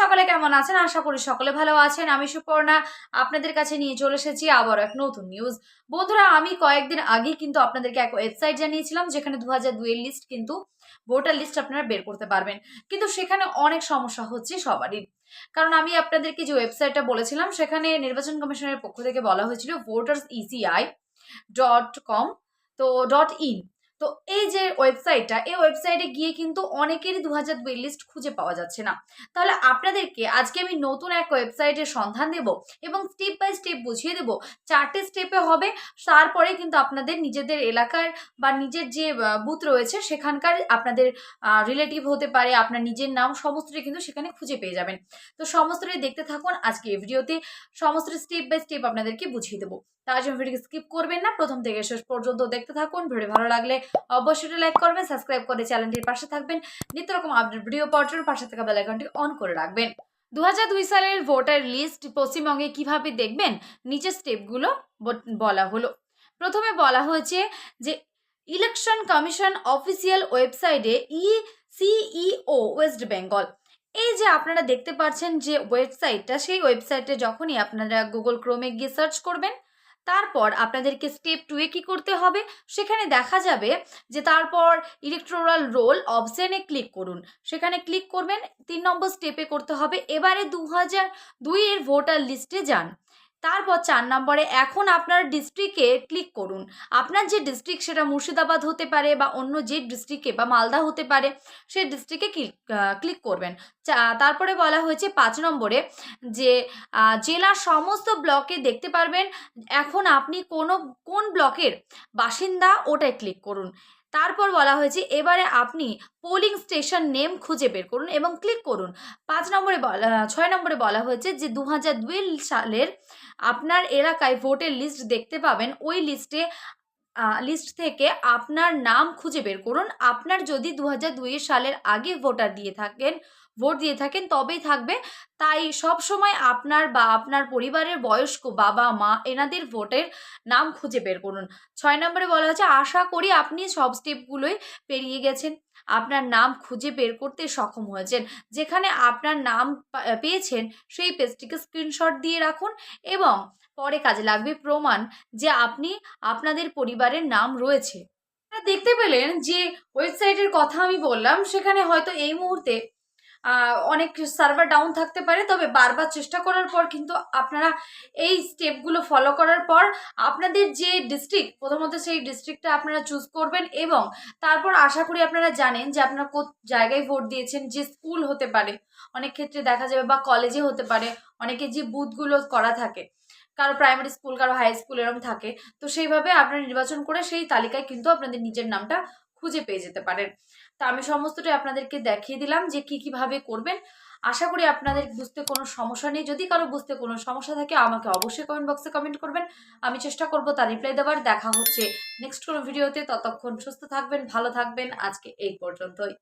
সকলে কেমন আছেন? আশা করি সকলে ভালো আছেন। আমি সুপর্ণা, আপনাদের কাছে নিয়ে চলে এসেছি আবার এক নতুন নিউজ বন্ধুরা, আমি কয়েকদিন আগে কিন্তু আপনাদেরকে এক ওয়েবসাইট জানিয়েছিলাম, যেখানে দু হাজার দুইয়ের লিস্ট কিন্তু ভোটার লিস্ট আপনারা বের করতে পারবেন। কিন্তু সেখানে অনেক সমস্যা হচ্ছে সবারই। কারণ আমি আপনাদেরকে যে ওয়েবসাইটটা বলেছিলাম, সেখানে নির্বাচন কমিশনের পক্ষ থেকে বলা হয়েছিল ভোটার্স ইসিআই ডট কম তো ডট ইন তো এই যে ওয়েবসাইটটা এই ওয়েবসাইটে গিয়ে কিন্তু অনেকেরই দু হাজার দুই লিস্ট খুঁজে পাওয়া যাচ্ছে না। তাহলে আপনাদেরকে আজকে আমি নতুন এক ওয়েবসাইটের সন্ধান দেব এবং স্টেপ বাই স্টেপ বুঝিয়ে দেব চারটে স্টেপে হবে, তারপরে কিন্তু আপনাদের নিজেদের এলাকার বা নিজের যে বুথ রয়েছে সেখানকার আপনাদের রিলেটিভ হতে পারে, আপনার নিজের নাম সমস্তটাই কিন্তু সেখানে খুঁজে পেয়ে যাবেন। তো সমস্তটাই দেখতে থাকুন আজকে এই ভিডিওতে সমস্ত স্টেপ বাই স্টেপ আপনাদেরকে বুঝিয়ে দেবো। তার জন্য ভিডিও স্কিপ করবেন না। প্রথম থেকে শেষ পর্যন্ত দেখতে থাকুন। ভিডিও ভালো লাগলে অবশ্যই লাইক করবেন সাবস্ক্রাইব করে চ্যানেলটির পাশে থাকবেন। নিত্য রকম আপডেট ভিডিও পাওয়ার জন্য পাশে থাকা বেল আইকনটি অন করে রাখবেন। দু সালের ভোটার লিস্ট পশ্চিমবঙ্গে কীভাবে দেখবেন? নিচের স্টেপগুলো বলা হলো। প্রথমে বলা হয়েছে যে ইলেকশন কমিশন অফিসিয়াল ওয়েবসাইটে ই সিইও ওয়েস্ট বেঙ্গল এই যে আপনারা দেখতে পাচ্ছেন যে ওয়েবসাইটটা সেই ওয়েবসাইটে যখনই আপনারা গুগল ক্রোমে গিয়ে সার্চ করবেন তারপর আপনাদেরকে স্টেপ টুয়ে কি করতে হবে? সেখানে দেখা যাবে যে তারপর ইলেকট্রোরাল রোল অপশানে ক্লিক করুন। সেখানে ক্লিক করবেন, তিন নম্বর স্টেপে করতে হবে। এবারে দু হাজার দুইয়ের ভোটার লিস্টে যান। তারপর চার নম্বরে এখন আপনার ডিস্ট্রিক্টে ক্লিক করুন। আপনার যে ডিস্ট্রিক্ট সেটা মুর্শিদাবাদ হতে পারে বা অন্য যে ডিস্ট্রিক্টে বা মালদা হতে পারে, সে ডিস্ট্রিক্টে ক্লিক ক্লিক করবেন। তারপরে বলা হয়েছে পাঁচ নম্বরে যে জেলার সমস্ত ব্লকে দেখতে পারবেন, এখন আপনি কোনো, কোন ব্লকের বাসিন্দা ওটায় ক্লিক করুন। তারপর বলা হয়েছে, এবারে আপনি পোলিং স্টেশন নেম খুঁজে বের করুন এবং ক্লিক করুন। পাঁচ নম্বরে বলা ছয় নম্বরে বলা হয়েছে যে দু হাজার দুই সালের আপনার এলাকায় ভোটের লিস্ট দেখতে পাবেন। ওই লিস্টে লিস্ট থেকে আপনার নাম খুঁজে বের করুন। আপনার যদি দু হাজার দুই সালের আগে ভোটার দিয়ে থাকেন ভোট দিয়ে থাকেন, তবেই থাকবে। তাই সব সময় আপনার বা আপনার পরিবারের বয়স্ক বাবা, মা এনাদের ভোটের নাম খুঁজে বের করুন। ছয় নম্বরে বলা হয়েছে, আশা করি আপনি সব স্টেপগুলোই পেরিয়ে গেছেন। আপনার নাম খুঁজে বের করতে সক্ষম হয়েছেন। যেখানে আপনার নাম পেয়েছেন সেই পেজটিকে স্ক্রিনশট দিয়ে রাখুন এবং পরে কাজে লাগবে প্রমাণ যে আপনি আপনাদের পরিবারের নাম রয়েছে। দেখতে পেলেন যে ওয়েবসাইটের কথা আমি বললাম, সেখানে হয়তো এই মুহূর্তে অনেক সার্ভার ডাউন থাকতে পারে, তবে বারবার চেষ্টা করার পর কিন্তু আপনারা এই স্টেপগুলো ফলো করার পর আপনাদের যে ডিস্ট্রিক্ট প্রথমত সেই ডিস্ট্রিক্টটা আপনারা চুজ করবেন এবং তারপর আশা করি আপনারা জানেন যে আপনারা কোন জায়গায় ভোট দিয়েছেন, যে স্কুল হতে পারে। অনেক ক্ষেত্রে দেখা যাবে বা কলেজে হতে পারে অনেকে যে বুথগুলো করা থাকে, কারও প্রাইমারি স্কুল কারও হাই স্কুল এরকম থাকে, তো সেইভাবে আপনারা নির্বাচন করে সেই তালিকায় কিন্তু আপনাদের নিজের নামটা খুঁজে পেয়ে যেতে পারেন। তা আমি সমস্তটাই আপনাদেরকে দেখিয়ে দিলাম যে কী কীভাবে করবেন। আশা করি আপনাদের বুঝতে কোনো সমস্যা নেই। যদি কারও বুঝতে কোনো সমস্যা থাকে, আমাকে অবশ্যই কমেন্ট বক্সে কমেন্ট করবেন। আমি চেষ্টা করব তার রিপ্লাই দেওয়ার। দেখা হচ্ছে নেক্সট কোনো ভিডিওতে ততক্ষণ সুস্থ থাকবেন, ভালো থাকবেন। আজকে এই পর্যন্তই।